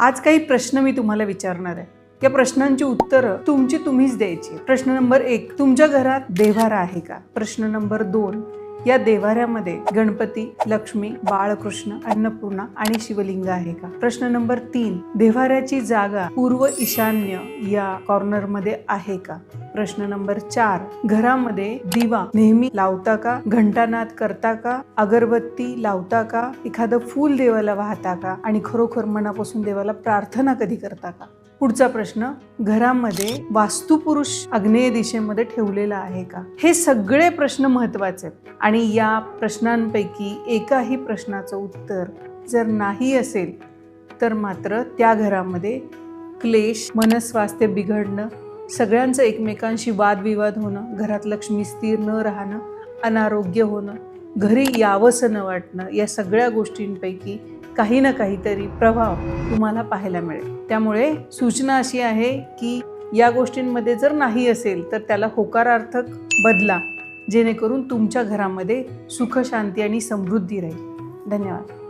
आज काही प्रश्न मी तुम्हाला विचारणार आहे. या प्रश्नांची उत्तरं तुमची तुम्हीच द्यायची. प्रश्न नंबर एक तुमच्या घरात देव्हारा आहे का? प्रश्न नंबर दोन या देवाऱ्यामध्ये गणपती लक्ष्मी बाळकृष्ण अन्नपूर्णा आणि शिवलिंग आहे का? प्रश्न नंबर तीन देवाऱ्याची जागा पूर्व ईशान्य या कॉर्नरमध्ये आहे का? प्रश्न नंबर चार. घरामध्ये दिवा नेहमी लावता का? घंटानाद करता का? अगरबत्ती लावता का? एखादं फूल देवाला वाहता का? आणि खरोखर मनापासून देवाला प्रार्थना कधी करता का? पुढचा प्रश्न घरामध्ये वास्तुपुरुष आग्नेय दिशेमध्ये ठेवलेला आहे का? हे सगळे प्रश्न महत्त्वाचे आहेत. आणि या प्रश्नांपैकी एकाही प्रश्नाचं उत्तर जर नाही असेल तर मात्र त्या घरामध्ये क्लेश मनस्वास्थ्य बिघडणं सगळ्यांचं एकमेकांशी वादविवाद होणं घरात लक्ष्मी स्थिर न राहणं अनारोग्य होणं घरी यावंसं न वाटणं या सगळ्या गोष्टींपैकी काही ना काहीतरी प्रभाव तुम्हाला पाहायला मिळेल. त्यामुळे सूचना अशी आहे की या गोष्टींमध्ये जर नाही असेल तर त्याला होकारार्थक बदला जेणेकरून तुमच्या घरामध्ये सुख शांती आणि समृद्धी राहील. धन्यवाद.